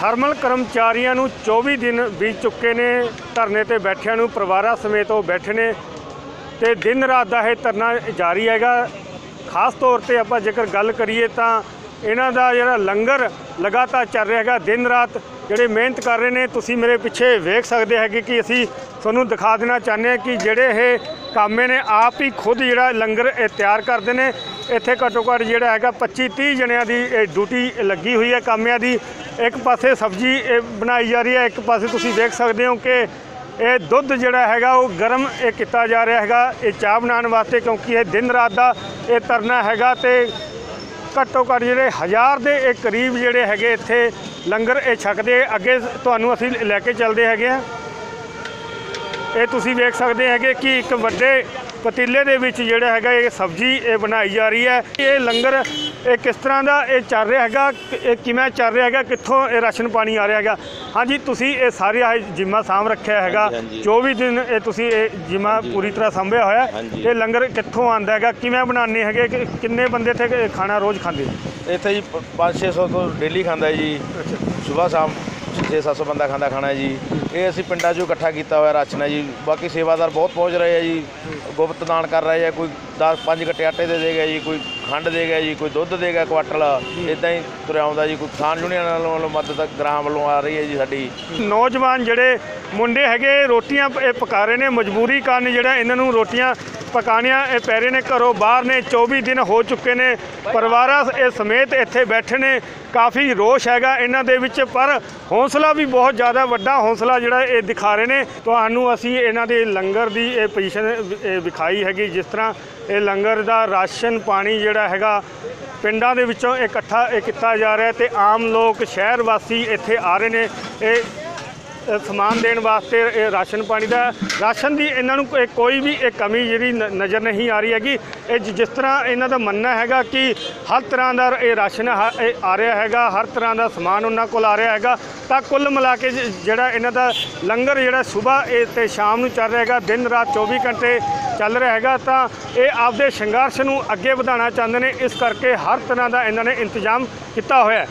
Thermal ਕਰਮਚਾਰੀਆਂ ਨੂੰ 24 ਦਿਨ ਬੀਤ ਚੁੱਕੇ ਨੇ, ਧਰਨੇ ਤੇ ਬੈਠਿਆਂ ਨੂੰ ਪਰਿਵਾਰਾਂ ਸਮੇਤ ਉਹ ਬੈਠੇ ਨੇ ਤੇ ਦਿਨ ਰਾਤ ਦਾ ਇਹ ਧਰਨਾ ਜਾਰੀ ਹੈਗਾ। ਖਾਸ ਤੌਰ ਤੇ ਆਪਾਂ ਜੇਕਰ ਗੱਲ ਕਰੀਏ ਤਾਂ ਇਹਨਾਂ ਦਾ ਜਿਹੜਾ ਲੰਗਰ ਲਗਾਤਾਰ ਚੱਲ ਰਿਹਾ ਹੈਗਾ, ਦਿਨ ਰਾਤ ਜਿਹੜੇ ਮਿਹਨਤ ਕਰ ਰਹੇ ਨੇ, ਤੁਸੀਂ ਮੇਰੇ ਪਿੱਛੇ ਵੇਖ ਸਕਦੇ ਹੈਗੇ ਕਿ ਅਸੀਂ ਤੁਹਾਨੂੰ ਦਿਖਾ ਦੇਣਾ ਚਾਹੁੰਦੇ ਹਾਂ ਕਿ ਜਿਹੜੇ ਇਹ ਕਾਮੇ ਨੇ ਆਪ ਹੀ ਖੁਦ ਜਿਹੜਾ ਲੰਗਰ ਇਹ ਤਿਆਰ ਕਰਦੇ ਨੇ। ਇੱਥੇ ਘੱਟੋ ਘੱਟ ਜਿਹੜਾ ਹੈਗਾ 25 30 ਜਣਿਆਂ ਦੀ ਇਹ ਡਿਊਟੀ ਲੱਗੀ ਹੋਈ ਹੈ ਕਾਮਿਆਂ ਦੀ। ਇੱਕ ਪਾਸੇ ਸਬਜ਼ੀ ਇਹ ਬਣਾਈ ਜਾ ਰਹੀ ਹੈ, ਇੱਕ ਪਾਸੇ ਤੁਸੀਂ ਦੇਖ ਸਕਦੇ ਹੋ ਕਿ ਇਹ ਦੁੱਧ ਜਿਹੜਾ ਹੈਗਾ ਉਹ ਗਰਮ ਇਹ ਕੀਤਾ ਜਾ ਰਿਹਾ ਹੈਗਾ। ਇਹ ਚਾਹ ਬਣਾਉਣ ਵਾਸਤੇ ਕਿਉਂਕਿ ਇਹ ਦਿਨ ਰਾਤ ਦਾ ਇਹ ਤਰਨਾ ਹੈਗਾ ਤੇ ਘੱਟੋ ਘੱਟ ਜਿਹੜੇ ਹਜ਼ਾਰ ਦੇ ਇਹ ਕਰੀਬ ਜਿਹੜੇ ਹੈਗੇ ਇੱਥੇ ਲੰਗਰ ਇਹ ਛਕਦੇ। ਅੱਗੇ ਤੁਹਾਨੂੰ ਅਸੀਂ ਲੈ ਕੇ ਚੱਲਦੇ ਹੈਗੇ ਆ ਇਹ ਤੁਸੀਂ ਵੇਖ ਸਕਦੇ ਹੈਗੇ ਕਿ ਇੱਕ ਵੱਡੇ ਪਤੀਲੇ ਦੇ ਵਿੱਚ ਜਿਹੜਾ ਹੈਗਾ ਇਹ ਸਬਜ਼ੀ ਇਹ ਬਣਾਈ ਜਾ ਰਹੀ ਹੈ। ਇਹ ਲੰਗਰ ਇਹ ਕਿਸ ਤਰ੍ਹਾਂ ਦਾ ਇਹ ਚੱਲ ਰਿਹਾ ਹੈਗਾ? ਇਹ ਕਿਵੇਂ ਚੱਲ ਰਿਹਾ ਹੈਗਾ? ਕਿੱਥੋਂ ਇਹ ਰਾਸ਼ਨ ਪਾਣੀ ਆ ਰਿਹਾ ਹੈਗਾ? ਹਾਂਜੀ ਤੁਸੀਂ ਇਹ ਸਾਰੇ ਆਹ ਜਿੰਮਾ ਸਾਂਭ ਰੱਖਿਆ ਹੈਗਾ। ਹਾਂਜੀ, ਹਾਂਜੀ। 24 ਦਿਨ ਇਹ ਤੁਸੀਂ ਇਹ ਜਿੰਮਾ ਪੂਰੀ ਤਰ੍ਹਾਂ ਸੰਭਿਆ ਹੋਇਆ। ਇਹ ਲੰਗਰ ਕਿੱਥੋਂ ਆਂਦਾ ਹੈਗਾ? ਕਿਵੇਂ ਬਣਾਉਂਦੇ ਹੈਗੇ? ਕਿ- ਕਿੰਨੇ ਬੰਦੇ ਇੱਥੇ ਖਾਣਾ ਰੋਜ਼ ਖਾਂਦੇ? ਇੱਥੇ ਜੀ 5-600 ਤੋਂ ਡੇਲੀ ਖਾਂਦਾ ਜੀ। ਸਵੇਰ ਸ਼ਾਮ 6-700 ਬੰਦਾ ਖਾਂਦਾ ਖਾਣਾ ਜੀ। ਇਹ ਅਸੀਂ ਪਿੰਡਾਂ 'ਚੋਂ ਇਕੱਠਾ ਕੀਤਾ ਹੋਇਆ ਰਾਸ਼ਨ ਹੈ ਜੀ। ਬਾਕੀ ਸੇਵਾਦਾਰ ਬਹੁਤ ਪਹੁੰਚ ਰਹੇ ਆ ਜੀ। ਗੁਪਤ ਦਾਨ ਕਰ ਰਹੇ ਆ, ਕੋਈ 10 5 ਗੱਟੇ ਆਟੇ ਦੇ ਦੇਗਾ ਜੀ, ਕੋਈ ਖੰਡ ਦੇਗਾ ਜੀ, ਕੋਈ ਦੁੱਧ ਦੇਗਾ ਕੁਆਟਲ। ਇਦਾਂ ਹੀ ਤੁਰਿਆ ਆਉਂਦਾ ਜੀ, ਕੋਈ ਕਿਸਾਨ ਯੂਨੀਅਨ ਵੱਲੋਂ ਮਦਦ ਗ੍ਰਾਮ ਵੱਲੋਂ ਆ ਰਹੀ ਹੈ ਜੀ ਸਾਡੀ। ਨੌਜਵਾਨ ਜਿਹੜੇ ਮੁੰਡੇ ਹੈਗੇ, ਰੋਟੀਆਂ ਪ- ਇਹ ਪਕਾ ਰਹੇ ਨੇ, ਮਜਬੂਰੀ ਕਾਰਨ ਜਿਹੜਾ ਇਹਨਾਂ ਨੂੰ ਰੋਟੀਆਂ ਪਕਾਣੀਆਂ ਇਹ ਪੈ ਰਹੇ ਨੇ ਘਰੋਂ ਬਾਹਰ ਨੇ। 24 ਦਿਨ ਹੋ ਚੁੱਕੇ ਨੇ, ਪਰਿਵਾਰਾਂ ਇਹ ਸਮੇਤ ਇੱਥੇ ਬੈਠੇ ਨੇ। ਕਾਫੀ ਰੋਸ਼ ਹੈਗਾ ਇਹਨਾਂ ਦੇ ਵਿੱਚ, ਪਰ ਹੌਸਲਾ ਵੀ ਬਹੁਤ ਜ਼ਿਆਦਾ ਵੱਡਾ ਹੌਸਲਾ ਜਿਹੜਾ ਇਹ ਦਿਖਾ ਰਹੇ ਨੇ, ਤੁਹਾਨੂੰ ਅਸੀਂ ਇਹਨਾਂ ਦੇ ਲੰਗਰ ਦੀ ਇਹ ਪੋਜੀਸ਼ਨ ਵਿਖਾਈ ਹੈਗੀ, ਜਿਸ ਤਰ੍ਹਾਂ ਇਹ ਲੰਗਰ ਦਾ ਰਾਸ਼ਨ ਪਾਣੀ ਜਿਹੜਾ ਹੈਗਾ, ਪਿੰਡਾਂ ਦੇ ਵਿੱਚੋਂ ਇਕੱਠਾ ਇਹ ਕੀਤਾ ਜਾ ਰਿਹਾ ਤੇ ਆਮ ਲੋਕ, ਸ਼ਹਿਰ ਵਾਸੀ ਇੱਥੇ ਆ ਰਹੇ ਨੇ। ਇਹ ਸਮਾਨ ਦੇਣ ਵਾਸਤੇ ਇਹ ਰਾਸ਼ਨ ਪਾਣੀ ਦਾ ਰਾਸ਼ਨ ਦੀ ਇਹਨਾਂ ਨੂੰ ਕੋਈ- ਕੋਈ ਵੀ ਇਹ ਕਮੀ ਜਿਹੜੀ ਨ- ਨਜ਼ਰ ਨਹੀਂ ਆ ਰਹੀ ਹੈਗੀ। ਇਹ ਜਿ- ਜਿਸ ਤਰ੍ਹਾਂ ਇਹਨਾਂ ਦਾ ਮੰਨਣਾ ਹੈਗਾ ਕਿ ਹਰ ਤਰ੍ਹਾਂ ਦਾ ਇਹ ਰਾਸ਼ਨ ਹ- ਇਹ ਆ ਰਿਹਾ ਹੈਗਾ, ਹਰ ਤਰ੍ਹਾਂ ਦਾ ਸਮਾਨ ਉਹਨਾਂ ਕੋਲ ਆ ਰਿਹਾ ਹੈਗਾ, ਤਾਂ ਕੁੱਲ ਮਿਲਾ ਕੇ ਜਿਹੜਾ ਇਹਨਾਂ ਦਾ ਲੰਗਰ ਜਿਹੜਾ ਸਵੇਰ ਇਹ ਤੇ ਸ਼ਾਮ ਨੂੰ ਚੱਲ ਰਿਹਾ ਹੈਗਾ, ਦਿਨ ਰਾਤ 24 ਘੰਟੇ ਚੱਲ ਰਿਹਾ ਹੈਗਾ, ਤਾਂ ਇਹ ਆਪਦੇ ਸੰਘਰਸ਼ ਨੂੰ ਅੱਗੇ ਵਧਾਉਣਾ ਚਾਹੁੰਦੇ ਨੇ। ਇਸ ਕਰਕੇ ਹਰ ਤਰ੍ਹਾਂ ਦਾ ਇਹਨਾਂ ਨੇ ਇੰਤਜ਼ਾਮ ਕੀਤਾ ਹੋਇਆ